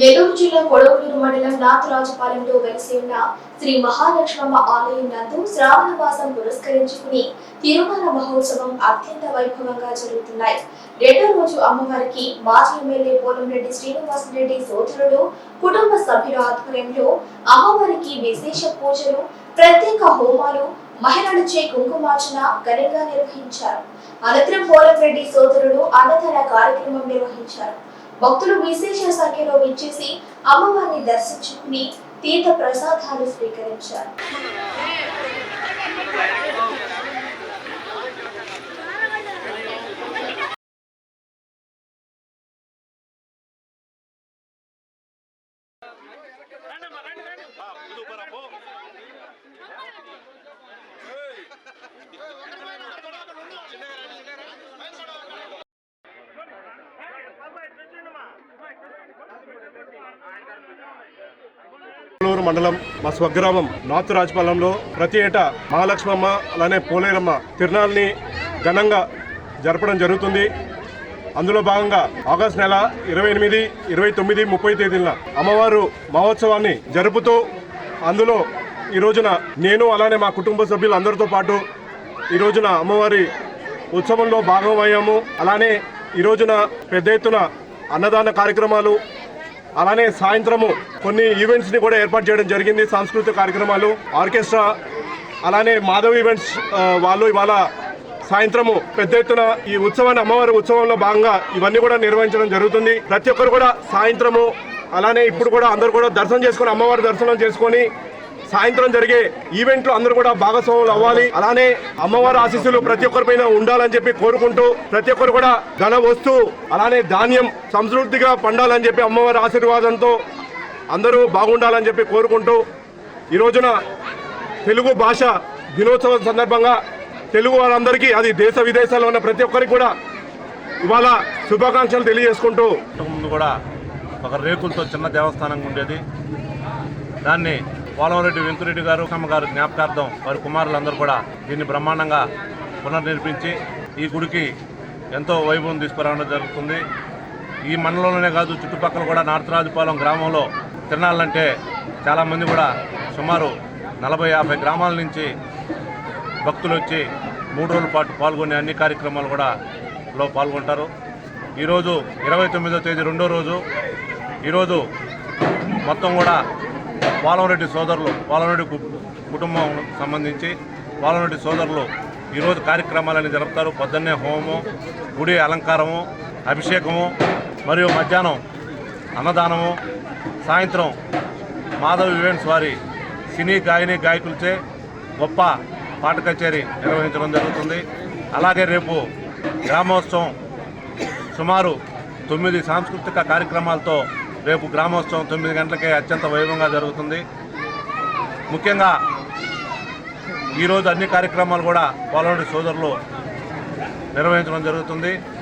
నెల్లూరు జిల్లా కొడవలూరు మండలం నాథరాజపాలెంలో వెలిసి ఉన్న శ్రీ మహాలక్ష్మమ్మ ఆలయం నందు శ్రావణ మాసం పురస్కరించుకుని తిరుమల మహోత్సవం అత్యంత వైభవంగా జరుగుతున్నాయి. రెండో రోజు అమ్మవారికి మాజీ ఎమ్మెల్యే పోలంరెడ్డి శ్రీనివాసరెడ్డి సోదరుడు కుటుంబ సభ్యుల ఆధ్వర్యంలో అమ్మవారికి విశేష పూజలు ప్రత్యేక హోమాలు మహిళలచే కుంకుమార్చన ఘనంగా నిర్వహించారు. అనంతరం పోలంరెడ్డి సోదరుడు అన్నదాన కార్యక్రమం నిర్వహించారు. భక్తులు విశేష సంఖ్యలో విచ్చేసి అమ్మవారిని దర్శించుకుని తీర్థ ప్రసాదాలు స్వీకరించారు. కొల్లూరు మండలం మా స్వగ్రామం నాతు రాజపాలెంలో ప్రతి ఏటా మహాలక్ష్మమ్మ అలానే పోలేరమ్మ తిరునాళ్ళని ఘనంగా జరపడం జరుగుతుంది. అందులో భాగంగా ఆగస్టు నెల ఇరవై ఎనిమిది ఇరవై తొమ్మిది ముప్పై తేదీన అమ్మవారు మహోత్సవాన్ని జరుపుతూ అందులో ఈ రోజున నేను అలానే మా కుటుంబ సభ్యులు అందరితో పాటు ఈ రోజున అమ్మవారి ఉత్సవంలో భాగమయ్యాము. అలానే ఈ రోజున పెద్ద ఎత్తున అన్నదాన కార్యక్రమాలు అలానే సాయంత్రము కొన్ని ఈవెంట్స్ని కూడా ఏర్పాటు చేయడం జరిగింది. సాంస్కృతిక కార్యక్రమాలు ఆర్కెస్ట్రా అలానే మాధవ్ ఈవెంట్స్ వాళ్ళు ఇవాళ సాయంత్రము పెద్ద ఎత్తున ఈ ఉత్సవాన్ని అమ్మవారి ఉత్సవంలో భాగంగా ఇవన్నీ కూడా నిర్వహించడం జరుగుతుంది. ప్రతి ఒక్కరు కూడా సాయంత్రము అలానే ఇప్పుడు కూడా అందరూ కూడా దర్శనం చేసుకొని అమ్మవారి దర్శనం చేసుకొని సాయంత్రం జరిగే ఈవెంట్లు అందరూ కూడా భాగస్వాములు అవ్వాలి. అలానే అమ్మవారి ఆశీస్సులు ప్రతి ఒక్కరిపైన ఉండాలని చెప్పి కోరుకుంటూ ప్రతి ఒక్కరు కూడా ధన వస్తు అలానే ధాన్యం సంస్కృతిగా పండాలని చెప్పి అమ్మవారి ఆశీర్వాదంతో అందరూ బాగుండాలని చెప్పి కోరుకుంటూ ఈ రోజున తెలుగు భాష దినోత్సవం సందర్భంగా తెలుగు వారందరికీ అది దేశ విదేశాల్లో ఉన్న ప్రతి ఒక్కరికి కూడా ఇవాళ శుభాకాంక్షలు తెలియజేసుకుంటూ ముందు కూడా ఒక రేకులతో చిన్న దేవస్థానం ఉండేది. దాన్ని పోలవరెడ్డి వెంకురెడ్డి గారు అమ్మ గారు జ్ఞాపకార్థం వారి కుమారులందరూ కూడా దీన్ని బ్రహ్మాండంగా పునర్నిర్మించి ఈ గుడికి ఎంతో వైభవం తీసుకురావడం జరుగుతుంది. ఈ మండలంలోనే కాదు చుట్టుపక్కల కూడా నార్తరాజుపాలెం గ్రామంలో తిరణాలంటే చాలామంది కూడా సుమారు నలభై యాభై గ్రామాల నుంచి భక్తులు వచ్చి మూడు రోజుల పాటు పాల్గొనే అన్ని కార్యక్రమాలు కూడా లో పాల్గొంటారు. ఈరోజు ఇరవై తొమ్మిదో తేదీ రెండో రోజు. ఈరోజు మొత్తం కూడా పోలంరెడ్డి సోదరులు పోలంరెడ్డి కుటుంబం సంబంధించి పోలంరెడ్డి సోదరులు ఈరోజు కార్యక్రమాలన్నీ జరుపుతారు. పొద్దున్నే హోమము గుడి అలంకారము అభిషేకము మరియు మధ్యాహ్నం అన్నదానము సాయంత్రం మాధవ్ ఈవెంట్స్ వారి సినీ గాయని గాయకులచే గొప్ప పాట కచేరీ నిర్వహించడం జరుగుతుంది. అలాగే రేపు గ్రామోత్సవం సుమారు తొమ్మిది సాంస్కృతిక కార్యక్రమాలతో రేపు గ్రామోత్సవం తొమ్మిది గంటలకే అత్యంత వైభవంగా జరుగుతుంది. ముఖ్యంగా ఈరోజు అన్ని కార్యక్రమాలు కూడా పోలవడి సోదరులు నిర్వహించడం జరుగుతుంది.